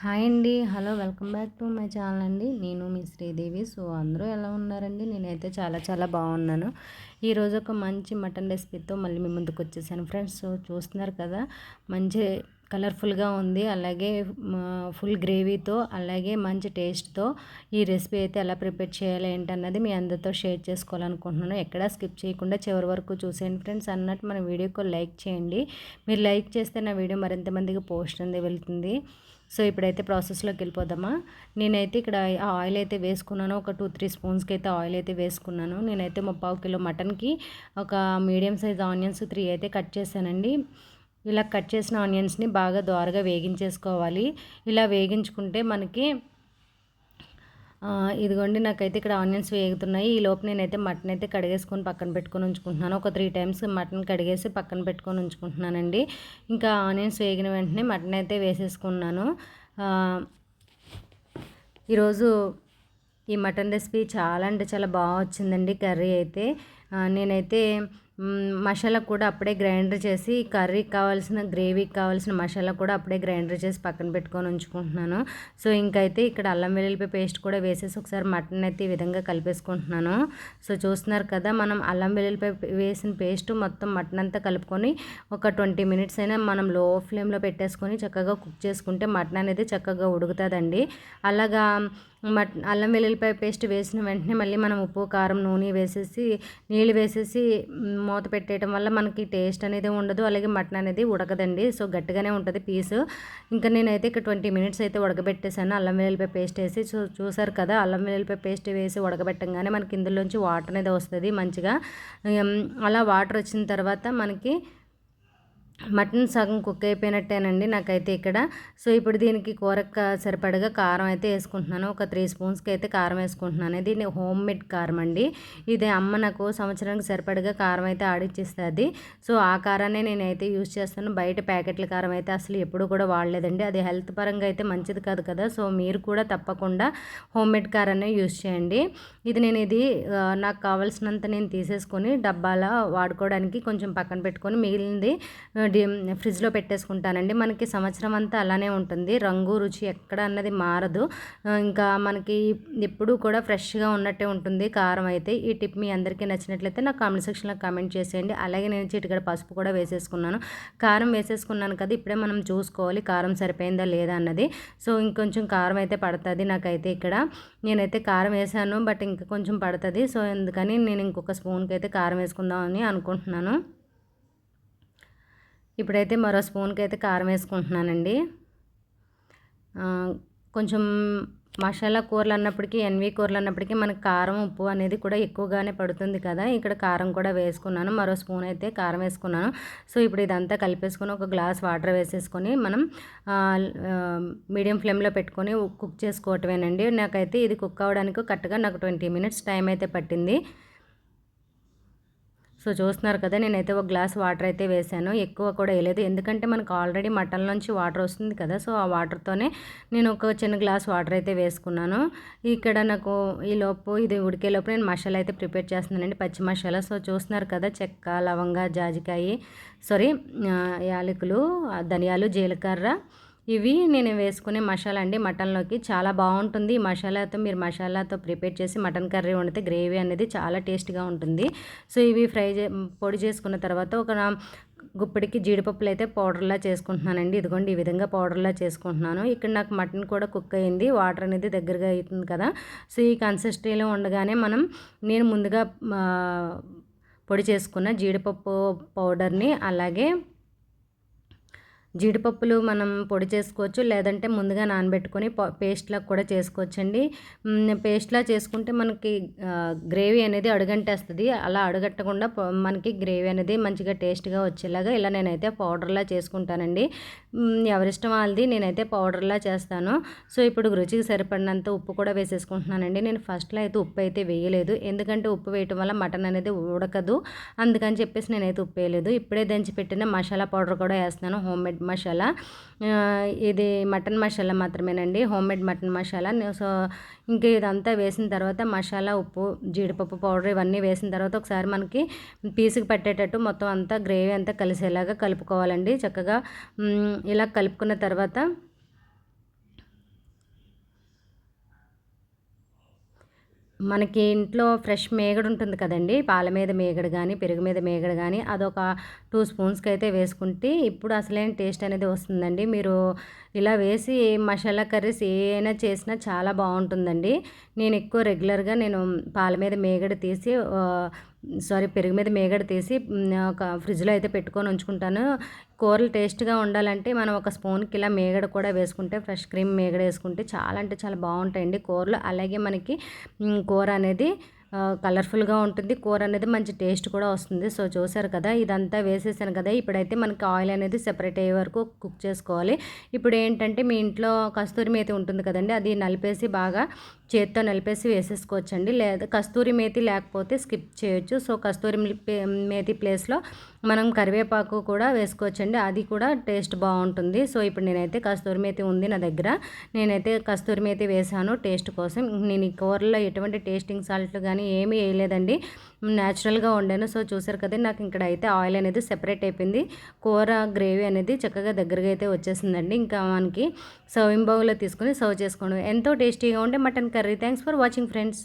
Hi అండి. Hello welcome back to my channel అండి. నేను మీ శ్రీదేవి. సో అందరూ ఎలా ఉన్నారండి? నేనైతే చాలా చాలా బాగున్నాను. ఈరోజు ఒక మంచి మటన్ రెసిపీతో మళ్ళీ మీ ముందుకు వచ్చేసాను ఫ్రెండ్స్. సో చూస్తున్నారు కదా మంచి కలర్ఫుల్గా ఉంది. అలాగే ఫుల్ గ్రేవీతో అలాగే మంచి టేస్ట్తో ఈ రెసిపీ అయితే ఎలా ప్రిపేర్ చేయాలి ఏంటన్నది మీ అందరితో షేర్ చేసుకోవాలనుకుంటున్నాను. ఎక్కడా స్కిప్ చేయకుండా చివరి వరకు చూసేయండి ఫ్రెండ్స్. అన్నట్టు మన వీడియోకి లైక్ చేయండి. మీరు లైక్ చేస్తే నా వీడియో మరింత మందికి పోస్ట్ అనేది వెళ్తుంది. సో ఇప్పుడైతే ప్రాసెస్లోకి వెళ్ళిపోదామా. నేనైతే ఇక్కడ ఆయిల్ అయితే వేసుకున్నాను. ఒక టూ త్రీ స్పూన్స్కి అయితే ఆయిల్ అయితే వేసుకున్నాను. నేనైతే ముప్పావు కిలో మటన్కి ఒక మీడియం సైజ్ ఆనియన్స్ త్రీ అయితే కట్ చేశానండి. ఇలా కట్ చేసిన ఆనియన్స్ని బాగా దోరగా వేగించేసుకోవాలి. ఇలా వేగించుకుంటే మనకి ఇదిగోండి నాకైతే ఇక్కడ ఆనియన్స్ వేగుతున్నాయి. ఈ లోపు నేనైతే మటన్ అయితే కడిగేసుకొని పక్కన పెట్టుకొని ఉంచుకుంటున్నాను. ఒక త్రీ టైమ్స్ మటన్ కడిగేసి పక్కన పెట్టుకొని ఉంచుకుంటున్నానండి. ఇంకా ఆనియన్స్ వేగిన వెంటనే మటన్ అయితే వేసేసుకున్నాను. ఈరోజు ఈ మటన్ రెసిపీ చాలా అంటే చాలా బాగా వచ్చిందండి కర్రీ అయితే. నేనైతే మసాలా కూడా అప్పుడే గ్రైండర్ చేసి కర్రీకి కావాల్సిన గ్రేవీకి కావాల్సిన మసాలా కూడా అప్పుడే గ్రైండర్ చేసి పక్కన పెట్టుకొని ఉంచుకుంటున్నాను. సో ఇంకైతే ఇక్కడ అల్లం వెల్లుల్లిపాయ పేస్ట్ కూడా వేసేసి ఒకసారి మటన్ అయితే ఈ విధంగా కలిపేసుకుంటున్నాను. సో చూస్తున్నారు కదా మనం అల్లం వెల్లుల్లిపాయ వేసిన పేస్ట్ మొత్తం మటన్ అంతా కలుపుకొని ఒక ట్వంటీ మినిట్స్ అయినా మనం లో ఫ్లేమ్లో పెట్టేసుకొని చక్కగా కుక్ చేసుకుంటే మటన్ అనేది చక్కగా ఉడుకుతుందండి. అలాగా మట్ అల్లం వెల్లుల్లిపాయ పేస్ట్ వేసిన వెంటనే మళ్ళీ మనం ఉప్పు కారం నూనె వేసేసి నీళ్ళు వేసేసి మూత పెట్టేయటం వల్ల మనకి టేస్ట్ అనేది ఉండదు. అలాగే మటన్ అనేది ఉడకదండి. సో గట్టిగానే ఉంటుంది పీసు. ఇంకా నేనైతే ఇక్కడ ట్వంటీ మినిట్స్ అయితే ఉడకబెట్టేశాను. అల్లం వెల్లుల్లిపాయ పేస్ట్ వేసి చూ చూసారు కదా అల్లం వెల్లుల్లిపాయ పేస్ట్ వేసి ఉడకబెట్టంగానే మనకి ఇందులోంచి వాటర్ అనేది వస్తుంది మంచిగా. అలా వాటర్ వచ్చిన తర్వాత మనకి మటన్ సగం కుక్ అయిపోయినట్టేనండి నాకైతే ఇక్కడ. సో ఇప్పుడు దీనికి కూరకు సరిపడగా కారం అయితే వేసుకుంటున్నాను. ఒక త్రీ స్పూన్స్కి అయితే కారం వేసుకుంటున్నాను. ఇది హోమ్ మేడ్ కారం అండి. ఇది అమ్మ నాకు సంవత్సరానికి సరిపడగా కారం అయితే ఆడిచ్చిస్తుంది. సో ఆ కారాన్ని నేనైతే యూజ్ చేస్తాను. బయట ప్యాకెట్ల కారం అయితే అసలు ఎప్పుడూ కూడా వాడలేదండి. అది హెల్త్ పరంగా అయితే మంచిది కాదు కదా. సో మీరు కూడా తప్పకుండా హోమ్ మేడ్ కారాన్ని యూజ్ చేయండి. ఇది నేను ఇది నాకు కావాల్సినంత నేను తీసేసుకొని డబ్బాల వాడుకోవడానికి కొంచెం పక్కన పెట్టుకొని మిగిలింది ఫ్రిడ్జ్లో పెట్టేసుకుంటానండి. మనకి సంవత్సరం అంతా అలానే ఉంటుంది. రంగు రుచి ఎక్కడ అన్నది మారదు. ఇంకా మనకి ఎప్పుడూ కూడా ఫ్రెష్గా ఉన్నట్టే ఉంటుంది. కారం అయితే ఈ టిప్ మీ అందరికీ నచ్చినట్లయితే నాకు కామెంట్ సెక్షన్లో కామెంట్ చేసేయండి. అలాగే నేను చిటికడ పసుపు కూడా వేసేసుకున్నాను. కారం వేసేసుకున్నాను కదా ఇప్పుడే మనం చూసుకోవాలి. కారం సరిపోయిందా లేదా అన్నది. సో ఇంకొంచెం కారం అయితే పడుతుంది నాకైతే ఇక్కడ. నేనైతే కారం వేసాను బట్ ఇంకా కొంచెం పడుతుంది. సో అందుకని నేను ఇంకొక స్పూన్కి అయితే కారం వేసుకుందామని అనుకుంటున్నాను. ఇప్పుడైతే మరో స్పూన్కి అయితే కారం వేసుకుంటున్నానండి. కొంచెం మసాలా కూరలు అన్నప్పటికీ ఎన్వి కూరలు అన్నప్పటికీ మనకు కారం ఉప్పు అనేది కూడా ఎక్కువగానే పడుతుంది కదా. ఇక్కడ కారం కూడా వేసుకున్నాను. మరో స్పూన్ అయితే కారం వేసుకున్నాను. సో ఇప్పుడు ఇదంతా కలిపేసుకొని ఒక గ్లాస్ వాటర్ వేసేసుకొని మనం మీడియం ఫ్లేమ్లో పెట్టుకొని కుక్ చేసుకోవటమేనండి. నాకైతే ఇది కుక్ అవ్వడానికి కరెక్ట్గా నాకు ట్వంటీ మినిట్స్ టైం అయితే పట్టింది. సో చూస్తున్నారు కదా నేనైతే ఒక గ్లాస్ వాటర్ అయితే వేసాను ఎక్కువ కూడా వేయలేదు. ఎందుకంటే మనకు ఆల్రెడీ మటన్ నుంచి వాటర్ వస్తుంది కదా సో ఆ వాటర్తోనే నేను ఒక చిన్న గ్లాస్ వాటర్ అయితే వేసుకున్నాను. ఇక్కడ నాకు ఈ లోపు ఇది ఉడికే లోపు నేను మసాలా అయితే ప్రిపేర్ చేస్తున్నానండి పచ్చి మసాలా. సో చూస్తున్నారు కదా చెక్క లవంగ జాజికాయ సారీ యాలకులు ధనియాలు జీలకర్ర ఇవి నేను వేసుకునే మసాలా అండి. మటన్లోకి చాలా బాగుంటుంది. ఈ మసాలాతో మీరు మసాలాతో ప్రిపేర్ చేసి మటన్ కర్రీ వండితే గ్రేవీ అనేది చాలా టేస్ట్గా ఉంటుంది. సో ఇవి ఫ్రై చే పొడి చేసుకున్న తర్వాత ఒక గుప్పిడికి జీడిపప్పులు అయితే పౌడర్లా చేసుకుంటున్నానండి. ఇదిగోండి ఈ విధంగా పౌడర్లా చేసుకుంటున్నాను. ఇక్కడ నాకు మటన్ కూడా కుక్ అయింది. వాటర్ అనేది దగ్గరగా అవుతుంది కదా. సో ఈ కన్సిస్టెన్సీలో ఉండగానే మనం నేను ముందుగా పొడి చేసుకున్న జీడిపప్పు పౌడర్ని అలాగే జీడిపప్పులు మనం పొడి చేసుకోవచ్చు లేదంటే ముందుగా నానబెట్టుకొని పేస్ట్లా కూడా చేసుకోవచ్చండి. పేస్ట్లా చేసుకుంటే మనకి గ్రేవీ అనేది అడుగంటేస్తుంది. అలా అడుగట్టకుండా మనకి గ్రేవీ అనేది మంచిగా టేస్ట్గా వచ్చేలాగా ఇలా నేనైతే పౌడర్లా చేసుకుంటానండి. ఎవరిష్టం వాళ్ళది నేనైతే పౌడర్లా చేస్తాను. సో ఇప్పుడు రుచికి సరిపడినంత ఉప్పు కూడా వేసేసుకుంటున్నానండి. నేను ఫస్ట్లో అయితే ఉప్పు అయితే వేయలేదు. ఎందుకంటే ఉప్పు వేయటం వల్ల మటన్ అనేది ఉడకదు. అందుకని చెప్పేసి నేనైతే ఉప్పు వేయలేదు. ఇప్పుడే దంచి పెట్టిన మసాలా పౌడర్ కూడా వేస్తాను హోమ్ మేడ్ మసాలా. ఇది మటన్ మసాలా మాత్రమేనండి. Homemade mutton masala. సో ఇంకా ఇదంతా వేసిన తర్వాత మసాలా ఉప్పు జీడిపప్పు పౌడర్ ఇవన్నీ వేసిన తర్వాత ఒకసారి మనకి పీసుకి పట్టేటట్టు మొత్తం అంతా గ్రేవీ అంతా కలిసేలాగా కలుపుకోవాలండి. చక్కగా ఇలా కలుపుకున్న తర్వాత మనకి ఇంట్లో ఫ్రెష్ మేగడ ఉంటుంది కదండి. పాల మీద మేగడ కానీ పెరుగు మీద మేగడ కానీ అదొక టూ స్పూన్స్కి అయితే వేసుకుంటే ఇప్పుడు అసలేం టేస్ట్ అనేది వస్తుందండి. మీరు ఇలా వేసి మసాలా కర్రీస్ ఏమైనా చేసినా చాలా బాగుంటుందండి. నేను ఎక్కువ రెగ్యులర్గా నేను పాల మీద మేగడ తీసి సారీ పెరుగు మీద మేగడ తీసి ఒక ఫ్రిడ్జ్లో అయితే పెట్టుకొని ఉంచుకుంటాను. కూరలు టేస్ట్గా ఉండాలంటే మనం ఒక స్పూన్కి ఇలా మేగడ కూడా వేసుకుంటే ఫ్రెష్ క్రీమ్ మేగడ వేసుకుంటే చాలా అంటే చాలా బాగుంటాయండి కూరలు. అలాగే మనకి కూర అనేది కలర్ఫుల్గా ఉంటుంది. కూర అనేది మంచి టేస్ట్ కూడా వస్తుంది. సో చూసారు కదా ఇదంతా వేసేసాను కదా. ఇప్పుడైతే మనకి ఆయిల్ అనేది సెపరేట్ అయ్యే వరకు కుక్ చేసుకోవాలి. ఇప్పుడు ఏంటంటే మీ ఇంట్లో కస్తూరి మేతి ఉంటుంది కదండి అది నలిపేసి బాగా చేత్తో నలిపేసి వేసేసుకోవచ్చండి. లేదా కస్తూరి మేతి లేకపోతే స్కిప్ చేయొచ్చు. సో కస్తూరి మేతి ప్లేస్లో మనం కరివేపాకు కూడా వేసుకోవచ్చండి. అది కూడా టేస్ట్ బాగుంటుంది. సో ఇప్పుడు నేనైతే కస్తూరి మేతి ఉంది నా దగ్గర. నేనైతే కస్తూరి మేతి వేసాను టేస్ట్ కోసం. నేను ఈ కూరలో ఎటువంటి టేస్టింగ్ సాల్ట్ కానీ ఏమీ వేయలేదండి. న్యాచురల్గా వండాను. సో చూసారు కదా నాకు ఇక్కడ అయితే ఆయిల్ అనేది సెపరేట్ అయిపోయింది. కూర గ్రేవీ అనేది చక్కగా దగ్గరగా అయితే వచ్చేసిందండి. ఇంకా మనకి సర్వింగ్ బౌల్లో తీసుకొని సర్వ్ చేసుకోండి. ఎంతో టేస్టీగా ఉండే mutton curry thanks for watching friends